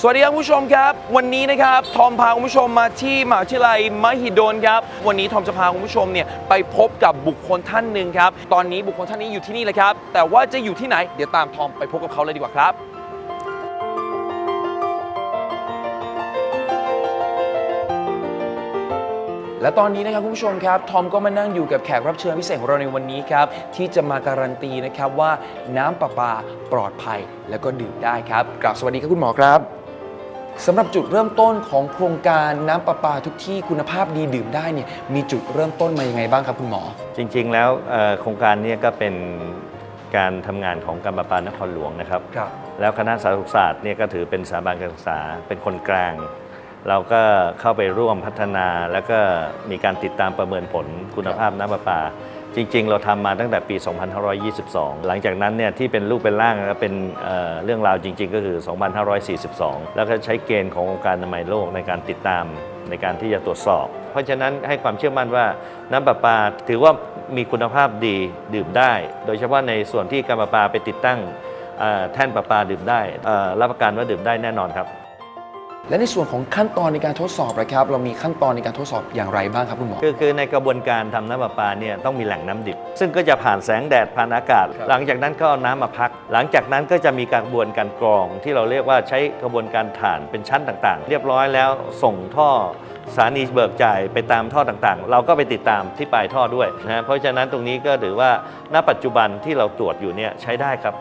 สวัสดีครับผู้ชมครับ วันนี้นะครับทอมพาคุณผู้ชมมาที่มหาวิทยาลัยมหิดลครับ วันนี้ทอมจะพาคุณผู้ชมเนี่ยไปพบกับบุคคลท่านหนึ่งครับ ตอนนี้บุคคลท่านนี้อยู่ที่นี่เลยครับ แต่ว่าจะอยู่ที่ไหน เดี๋ยวตามทอมไปพบกับเขาเลยดีกว่าครับ และตอนนี้นะครับคุณผู้ชมครับทอมก็มานั่งอยู่กับแขกรับเชิญพิเศษของเราในวันนี้ครับ ที่จะมาการันตีนะครับว่าน้ำประปาปลอดภัยแล้วก็ดื่มได้ครับกราบสวัสดีครับคุณหมอครับ สำหรับจุดเริ่มต้นของโครงการน้ำประปาทุกที่คุณภาพดีดื่มได้เนี่ยมีจุดเริ่มต้นมายังไงบ้างครับคุณหมอ จริง ๆ แล้วเอ่อโครงการเนี้ก็เป็นการทำงานของการประปานครหลวงนะครับ ครับ แล้วคณะสาธารณสุขศาสตร์เนี่ยก็ถือเป็นสถาบันการศึกษาเป็นคนกลาง เราก็เข้าไปร่วมพัฒนาแล้วก็มีการติดตามประเมินผลคุณภาพน้ำประปา จริง ๆ เราทำมาตั้งแต่ปี 2522 หลังจากนั้นเนี่ยที่เป็นรูปเป็นร่างแล้วเป็นเเรื่องราวจริง ๆ ก็คือ 2542 แล้วก็ใช้เกณฑ์ขององค์การอนามัยโลกในการติดตามในการที่จะตรวจสอบ เพราะฉะนั้นให้ความเชื่อมั่นว่าน้ำประปาถือว่ามีคุณภาพดีดื่มได้ โดยเฉพาะในส่วนที่การประปาไปติดตั้งแท่นประปาดื่มได้รับประกันว่าดื่มได้แน่นอนครับ และในส่วนของขั้นตอนในการทดสอบนะครับ เรามีขั้นตอนในการทดสอบอย่างไรบ้างครับคุณหมอ คือคือในกระบวนการทำน้ำประปาเนี่ยต้องมีแหล่งน้ำดิบ ซึ่งก็จะผ่านแสงแดดผ่านอากาศครับหลังจากนั้นก็เอาน้ำมาพัก หลังจากนั้นก็จะมีกระบวนการกรอง ที่เราเรียกว่าใช้กระบวนการถ่านเป็นชั้นต่างๆ เรียบร้อยแล้วส่งท่อสถานีเบิกจ่ายไปตามท่อต่างๆ เราก็ไปติดตามที่ปลายท่อด้วยนะฮะเพราะฉะนั้นตรงนี้ก็ถือว่าณปัจจุบันที่เราตรวจอยู่เนี่ยใช้ได้ครับ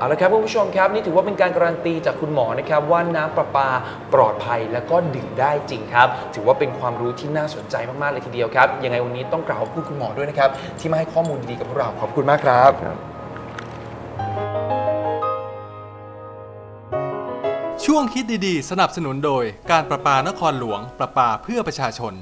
เอาละครับคุณผู้ชมครับนี่ถือว่าเป็นการการันตีจากคุณหมอนะครับว่าน้ำประปาปลอดภัยและก็ดื่มได้จริงครับ ถือว่าเป็นความรู้ที่น่าสนใจมากๆเลยทีเดียวครับ ยังไงวันนี้ต้องกล่าวขอบคุณคุณหมอด้วยนะครับที่มาให้ข้อมูลดีๆกับพวกเราขอบคุณมากครับช่วงคิดดีๆ สนับสนุนโดยการประปานครหลวงประปาเพื่อประชาชน